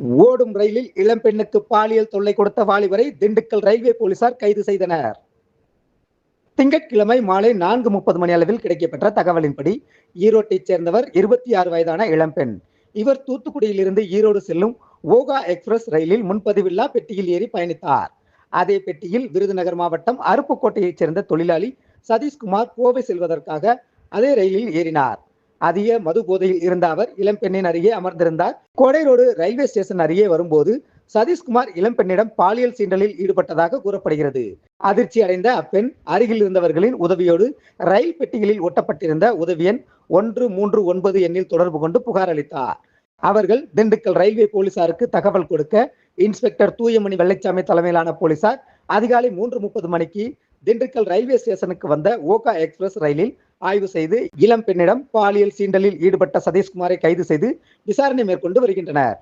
ஓடும் ரயிலில் இளம்பெண்ணுக்கு பாலியல் தொல்லை கொடுத்த வாலிபரை திண்டுக்கல் ரயில்வே போலீசார் கைது செய்தனர். திங்கட்கிழமை மாலை நான்கு முப்பது மணி அளவில் கிடைக்கப்பெற்ற தகவலின்படி ஈரோட்டைச் சேர்ந்தவர் இருபத்தி ஆறு வயதான இளம்பெண் இவர் தூத்துக்குடியிலிருந்து ஈரோடு செல்லும் ஓகா எக்ஸ்பிரஸ் ரயிலில் முன்பதிவில்லா பெட்டியில் ஏறி பயணித்தார். அதே பெட்டியில் விருதுநகர் மாவட்டம் அருப்புக்கோட்டையைச் சேர்ந்த தொழிலாளி சதீஷ்குமார் கோவை செல்வதற்காக அதே ரயிலில் ஏறினார். அதிக மது போதையில் இருந்த அவர் இளம்பெண்ணின் அருகே அமர்ந்திருந்தார். கோடை ரோடு ரயில்வே ஸ்டேஷன் அருகே வரும்போது சதீஷ்குமார் இளம்பெண்ணிடம் பாலியல் சீண்டலில் ஈடுபட்டதாக கூறப்படுகிறது. அதிர்ச்சி அடைந்த அப்பெண் அருகில் இருந்தவர்களின் உதவியோடு ரயில் பெட்டிகளில் ஒட்டப்பட்டிருந்த உதவியன் ஒன்று மூன்று ஒன்பது எண்ணில் தொடர்பு கொண்டு புகார் அளித்தார். அவர்கள் திண்டுக்கல் ரயில்வே போலீசாருக்கு தகவல் கொடுக்க இன்ஸ்பெக்டர் தூயமணி வெள்ளைச்சாமி தலைமையிலான போலீசார் அதிகாலை மூன்று முப்பது மணிக்கு திண்டுக்கல் ரயில்வே ஸ்டேஷனுக்கு வந்த ஓகா எக்ஸ்பிரஸ் ரயிலில் ஆய்வு செய்து இளம் பெண்ணிடம் பாலியல் சீண்டலில் ஈடுபட்ட சதீஷ்குமாரை கைது செய்து விசாரணை மேற்கொண்டு வருகின்றனர்.